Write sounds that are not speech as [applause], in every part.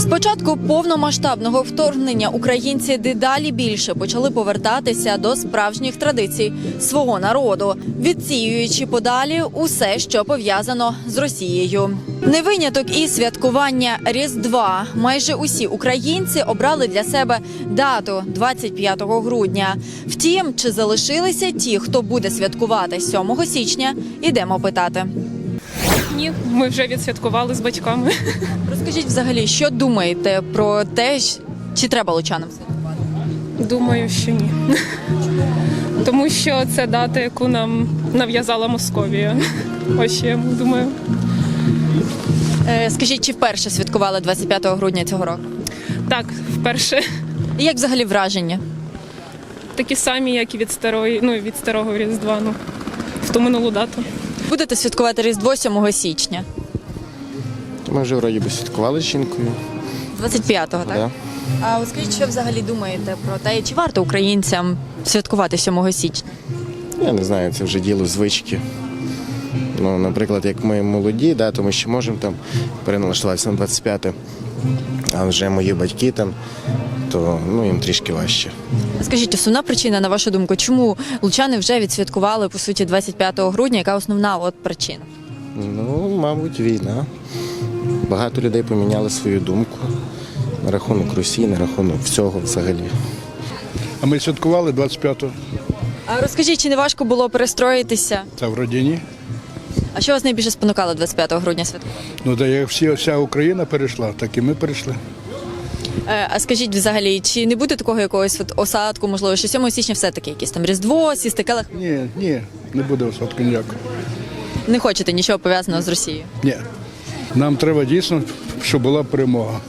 З початку повномасштабного вторгнення українці дедалі більше почали повертатися до справжніх традицій свого народу, відсіюючи подалі усе, що пов'язано з Росією. Не виняток і святкування Різдва. Майже усі українці обрали для себе дату 25 грудня. Втім, чи залишилися ті, хто буде святкувати 7 січня, ідемо питати. Ні, ми вже відсвяткували з батьками. Розкажіть взагалі, що думаєте про те, чи треба лучанам святкувати? Думаю, що ні. Тому що це дата, яку нам нав'язала Московія. Ось я думаю. Е, скажіть, чи вперше святкували 25 грудня цього року? Так, вперше І як взагалі враження? такі самі, як і від старої, ну від старого Різдва, ну в ту минулу дату. Будете святкувати Різдво 7 січня, Ми вже вроді би святкували з жінкою. 25-го, так? Да. А от скажіть, що взагалі думаєте про те, чи варто українцям святкувати 7 січня? Я не знаю, це вже діло звички. Ну, наприклад, як ми молоді, да, то ми ще можемо там переналаштуватися на 25, а вже мої батьки там, то ну, їм трішки важче. Скажіть, основна причина, на вашу думку, чому лучани вже відсвяткували по суті 25 грудня? Яка основна от причина? Ну, мабуть, війна. Багато людей поміняли свою думку на рахунок Росії, на рахунок всього взагалі. А ми святкували 25-го. А розкажіть, чи не важко було перестроїтися? Та в родині. А що вас найбільше спонукало 25 грудня святкувати? Ну, та як всі, вся Україна перейшла, так і ми перейшли. Е, А скажіть взагалі, чи не буде такого якогось от осадку, можливо, що 7 січня все-таки якісь там Різдво, сісти келих? Ні, ні, не буде осадку ніякого. Не хочете нічого пов'язаного з Росією? Ні. Нам треба дійсно, щоб була перемога.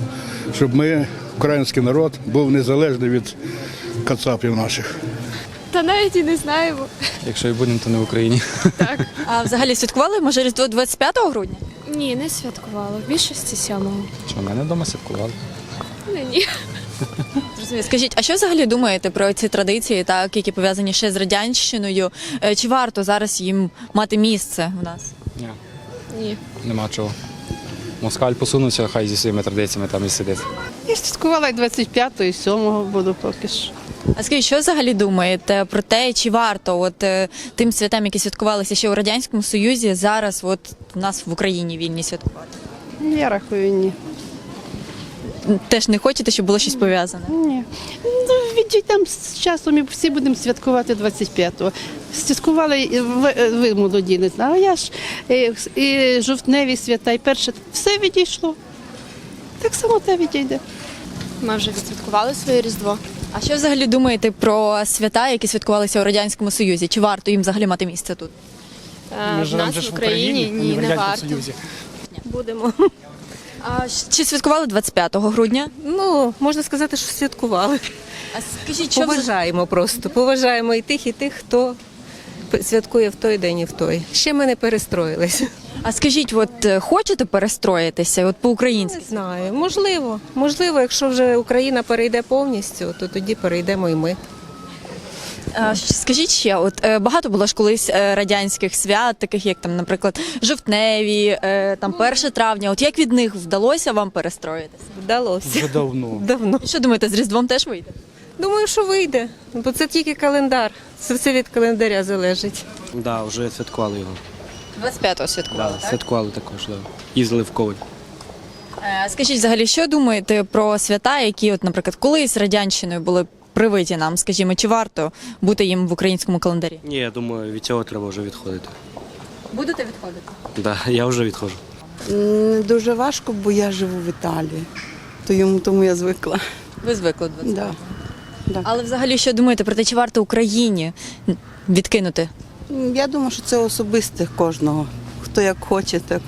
Щоб ми, український народ, був незалежний від кацапів наших. Та навіть і не знаємо. Якщо і будемо, то не в Україні. А взагалі святкували може Різдво 25 грудня? Ні, не святкувала. В більшості сьомого. Що, в мене вдома святкували? Не, ні. [laughs] Зрозуміло. Скажіть, а що взагалі думаєте про ці традиції, так які пов'язані ще з радянщиною? Е, Чи варто зараз їм мати місце у нас? Ні, Ні. нема чого. Москаль посунувся, хай зі своїми традиціями там і сидить. Я святкувала і 25-го, і 7-го буду поки що. А скажіть, що взагалі думаєте про те, чи варто от е, тим святам, які святкувалися ще у радянському Союзі, зараз от у нас в Україні вільні святкувати? Я рахую, ні. Теж не хочете, щоб було щось пов'язане? Ні. Ну, відійдь там з часом і всі будемо святкувати 25-го. Святкували і ви, ви молоді, не знаю. А я ж е, і жовтневі свята, і перше все відійшло. Так само те відійде. Ми вже відсвяткували своє Різдво. А що взагалі думаєте про свята, які святкувалися у радянському Союзі? Чи варто їм взагалі мати місце тут? Е, в нас в Україні ні, не варто. Будемо. А чи святкували 25 грудня? Ну, можна сказати, що святкували. А скажіть, що Поважаємо просто. Поважаємо і тих, і тих, хто святкує в той день і в той. Ще ми не перестроїлися. а скажіть, от е, хочете перестроїтися от по-українськи? Не знаю. Можливо. Можливо, якщо вже Україна перейде повністю, то тоді перейдемо і ми. Скажіть ще, от е, багато було ж колись е, радянських свят, таких як там, наприклад, жовтневі, е, там 1 травня. От як від них вдалося вам перестроїтися? Вдалося. Вже давно. [laughs] Давно. Що думаєте, з Різдвом теж вийде? Думаю, що вийде, бо це тільки календар. Це все від календаря залежить. Да, вже святкували його. 25-го святкували. Да, святкували також, да. Їздили в Коваль. Скажіть взагалі, що думаєте про свята, які, от, наприклад, колись радянщиною були привиті нам, скажімо, чи варто бути їм в українському календарі? Ні, я думаю, від цього треба вже відходити. Будете відходити? Да, я вже відходжу. М, Дуже важко, бо я живу в Італії, то йому тому я звикла. Ви звикли до 25 Да. Але взагалі, що думаєте про те, чи варто Україні відкинути? М, Я думаю, що це особисте кожного. Хто як хоче, так.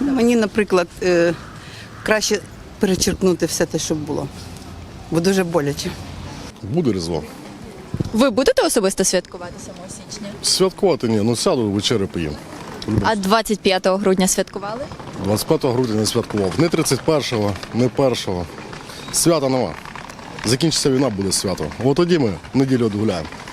Мені, наприклад, е, краще перечеркнути все те, що було, бо дуже боляче. Буде різдво. Ви будете особисто святкувати 7 січня? Святкувати ні, ну сяду вечерю поїм. А 25 грудня святкували? 25 грудня не святкував. Не 31-го, не 1-го. Свята нема. Закінчиться війна, буде свято. От тоді ми неділю відгуляємо.